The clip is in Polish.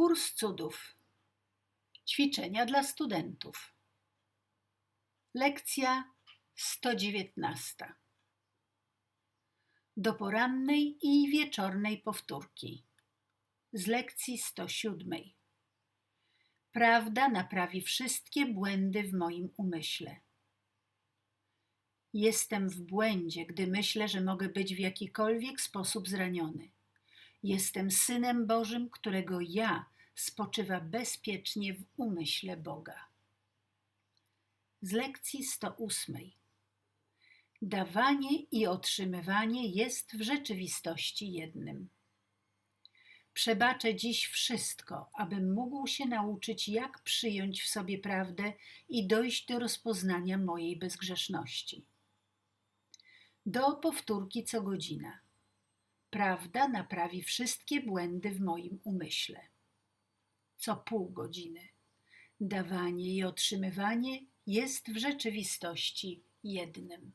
Kurs cudów. Ćwiczenia dla studentów. Lekcja 119. Do porannej i wieczornej powtórki. Z lekcji 107. Prawda naprawi wszystkie błędy w moim umyśle. Jestem w błędzie, gdy myślę, że mogę być w jakikolwiek sposób zraniony. Jestem synem Bożym, którego ja spoczywa bezpiecznie w umyśle Boga. Z lekcji 108. Dawanie i otrzymywanie jest w rzeczywistości jednym. Przebaczę dziś wszystko, abym mógł się nauczyć, jak przyjąć w sobie prawdę i dojść do rozpoznania mojej bezgrzeszności. Do powtórki co godzina. Prawda naprawi wszystkie błędy w moim umyśle. Co pół godziny. Dawanie i otrzymywanie jest w rzeczywistości jednym.